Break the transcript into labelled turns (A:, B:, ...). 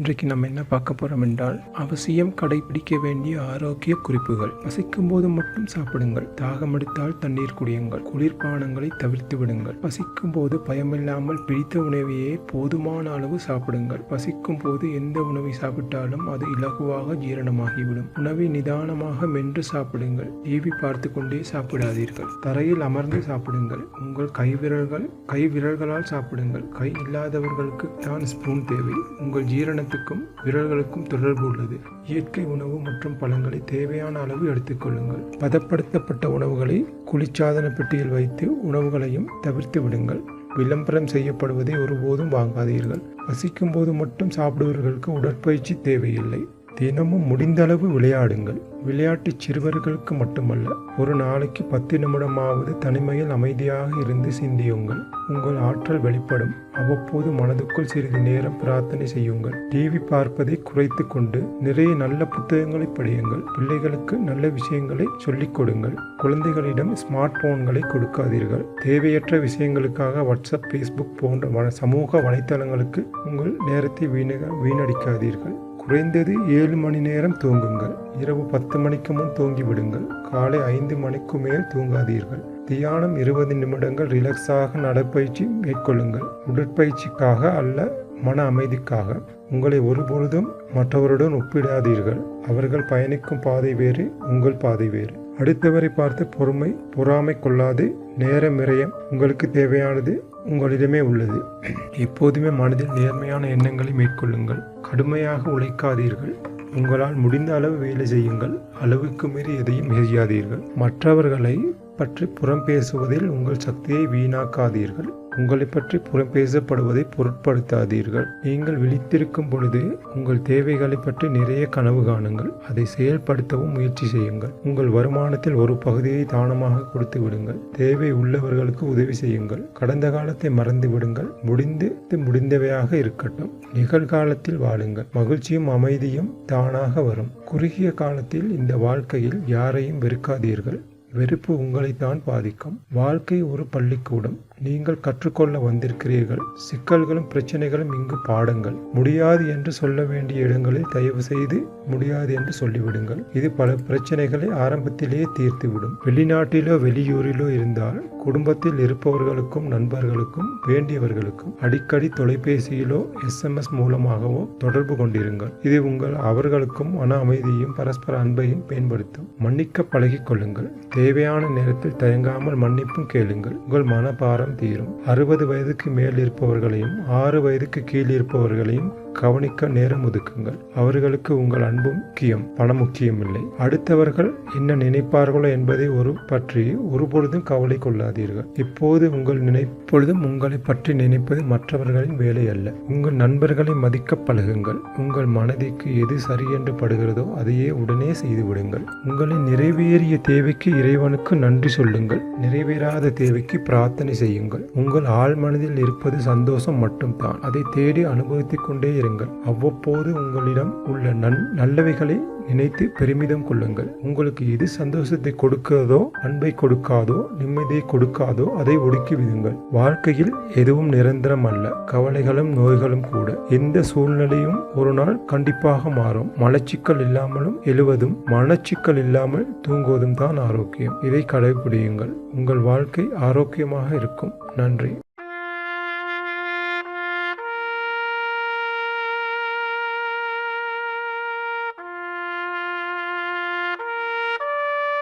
A: இன்றைக்கு நம்ம என்ன பார்க்க போறோம் என்றால் அவசியம் கடைபிடிக்க வேண்டிய ஆரோக்கிய குறிப்புகள். பசிக்கும் போது மட்டும் சாப்பிடுங்கள். தாகமெடுத்தால் தண்ணீர் குடியுங்கள். குளிர்பானங்களை தவிர்த்து விடுங்கள். பசிக்கும் போது பயமில்லாமல் பிடித்த உணவையே போதுமான அளவு சாப்பிடுங்கள். பசிக்கும் போது எந்த உணவை சாப்பிட்டாலும் அது இலகுவாக ஜீரணமாகிவிடும். உணவை நிதானமாக மென்று சாப்பிடுங்கள். டிவி பார்த்து கொண்டே சாப்பிடாதீர்கள். தரையில் அமர்ந்து சாப்பிடுங்கள். உங்கள் கைவிரல்கள் கை விரல்களால் சாப்பிடுங்கள். கை இல்லாதவர்களுக்கு தான் ஸ்பூன் தேவை. உங்கள் ஜீரணத்துக்கும் விரல்களுக்கும் தொடர்பு உள்ளது. இயற்கை உணவு மற்றும் பழங்களை தேவையான அளவு எடுத்துக்கொள்ளுங்கள் பதப்படுத்தப்பட்ட உணவுகளை குளிர்சாதன பெட்டியில் வைத்து உணவுகளையும் தவிர்த்து விடுங்கள். விளம்பரம் செய்யப்படுவதை ஒருபோதும் வாங்காதீர்கள். வசிக்கும் போது மட்டும் சாப்பிடுவர்களுக்கு உடற்பயிற்சி தேவையில்லை. தினமும் முடிந்தளவு விளையாடுங்கள். விளையாட்டு சிறுவர்களுக்கு மட்டுமல்ல ஒரு நாளைக்கு பத்து நிமிடமாவது தனிமையில் அமைதியாக இருந்து சிந்தியுங்கள். உங்கள் ஆற்றல் வெளிப்படும். அவ்வப்போது மனதுக்குள் சிறிது நேரம் பிரார்த்தனை செய்யுங்கள். டிவி பார்ப்பதை குறைத்து கொண்டு நிறைய நல்ல புத்தகங்களை படியுங்கள். பிள்ளைகளுக்கு நல்ல விஷயங்களை சொல்லிக் கொடுங்கள். குழந்தைகளிடம் ஸ்மார்ட் போன்களை கொடுக்காதீர்கள். தேவையற்ற விஷயங்களுக்காக வாட்ஸ்அப் ஃபேஸ்புக் போன்ற வன சமூக வலைத்தளங்களுக்கு உங்கள் நேரத்தை வீண வீணடிக்காதீர்கள். குறைந்தது ஏழு மணி நேரம் தூங்குங்கள். இரவு பத்து மணிக்கு முன் தூங்கிவிடுங்கள். காலை ஐந்து மணிக்கு மேல் தூங்காதீர்கள். தியானம் இருபது நிமிடங்கள் ரிலாக்ஸாக நடைப்பயிற்சி மேற்கொள்ளுங்கள். உடற்பயிற்சிக்காக அல்ல மன அமைதிக்காக. உங்களை ஒருபொழுதும் மற்றவருடன் ஒப்பிடாதீர்கள். அவர்கள் பயணிக்கும் பாதை வேறு உங்கள் பாதை வேறு. அடுத்தவரை பார்த்து பொறுமை பொறாமை கொள்ளாது நேரம் விரயம் உங்களுக்கு தேவையானது உங்களிடமே உள்ளது. எப்போதுமே மனதில் நேர்மையான எண்ணங்களை மேற்கொள்ளுங்கள். கடுமையாக உழைக்காதீர்கள். உங்களால் முடிந்த அளவு வேலை செய்யுங்கள். அளவுக்கு மீறி எதையும் செய்யாதீர்கள் மற்றவர்களை பற்றி புறம் பேசுவதில் உங்கள் சக்தியை வீணாக்காதீர்கள். உங்களை பற்றி புறம் பேசப்படுவதை பொருட்படுத்தாதீர்கள். நீங்கள் விழித்திருக்கும் பொழுது உங்கள் தேவைகளை பற்றி நிறைய கனவு காணுங்கள். அதை செயல்படுத்தவும் முயற்சி செய்யுங்கள். உங்கள் வருமானத்தில் ஒரு பகுதியை தானமாக கொடுத்து விடுங்கள். தேவை உள்ளவர்களுக்கு உதவி செய்யுங்கள். கடந்த காலத்தை மறந்து விடுங்கள். முடிந்து முடிந்தவையாக இருக்கட்டும். நிகழ்காலத்தில் வாழுங்கள். மகிழ்ச்சியும் அமைதியும் தானாக வரும். குறுகிய காலத்தில் இந்த வாழ்க்கையில் யாரையும் வெறுக்காதீர்கள். வெறுப்பு உங்களைத்தான் பாதிக்கும். வாழ்க்கை ஒரு பள்ளிக்கூடம். நீங்கள் கற்றுக்கொள்ள வந்திருக்கிறீர்கள். சிக்கல்களும் பிரச்சனைகளும் இங்கு பாடங்கள். முடியாது என்று சொல்ல வேண்டிய இடங்களில் தயவு செய்து முடியாது என்று சொல்லிவிடுங்கள். இது பல பிரச்சனைகளை ஆரம்பத்திலேயே தீர்த்துவிடும். வெளிநாட்டிலோ வெளியூரிலோ இருந்தால் குடும்பத்தில் இருப்பவர்களுக்கும் நண்பர்களுக்கும் வேண்டியவர்களுக்கும் அடிக்கடி தொலைபேசியிலோ எஸ்எம்எஸ் மூலமாகவோ தொடர்பு கொண்டிருங்கள். இது உங்கள் அவர்களுக்கும் மன அமைதியையும் பரஸ்பர அன்பையும் பயன்படுத்தும் மன்னிக்க பழகிக் கொள்ளுங்கள். தேவையான நேரத்தில் தயங்காமல் மன்னிப்பும் கேளுங்கள். உங்கள் மனபாரம் தீரும். அறுபது வயதுக்கு மேல் இருப்பவர்களையும் ஆறு வயதுக்கு கீழ் இருப்பவர்களையும் கவனிக்க நேரம் ஒதுக்குங்கள். அவர்களுக்கு உங்கள் அன்பு முக்கியம் பணம் முக்கியமில்லை. அடுத்தவர்கள் என்ன நினைப்பார்களோ என்பதை ஒரு பற்றி ஒருபொழுதும் கவலை கொள்ளாதீர்கள். இப்போது உங்கள் நினைப்பொழுதும் உங்களை பற்றி நினைப்பது மற்றவர்களின் வேலை அல்ல. உங்கள் நண்பர்களை மதிக்க பழகுங்கள். உங்கள் மனதிற்கு எது சரி என்று படுகிறதோ அதையே உடனே செய்து விடுங்கள். உங்களின் நிறைவேறிய தேவைக்கு இறைவனுக்கு நன்றி சொல்லுங்கள். நிறைவேறாத தேவைக்கு பிரார்த்தனை செய்யுங்கள். உங்கள் ஆழ் மனதில் இருப்பது சந்தோஷம் மட்டும்தான். அதை தேடி அனுபவித்துக் கொண்டே இருங்கள். அவ்வப்போது உங்களிடம் உள்ள நன் நல்லவைகளை நினைத்து பெருமிதம் கொள்ளுங்கள். உங்களுக்கு எது சந்தோஷத்தை கொடுக்கிறதோ அன்பை கொடுக்காதோ நிம்மதியை கொடுக்காதோ அதை ஒடுக்கி விடுங்கள். வாழ்க்கையில் எதுவும் நிரந்தரம் அல்ல. கவலைகளும் நோய்களும் கூட. எந்த சூழ்நிலையும் ஒரு நாள் கண்டிப்பாக மாறும். மலச்சிக்கல் இல்லாமலும் எழுவதும் மனச்சிக்கல் இல்லாமல் தூங்குவதும் தான் ஆரோக்கியம். இதை கடைபிடியுங்கள் உங்கள் வாழ்க்கை ஆரோக்கியமாக இருக்கும். நன்றி.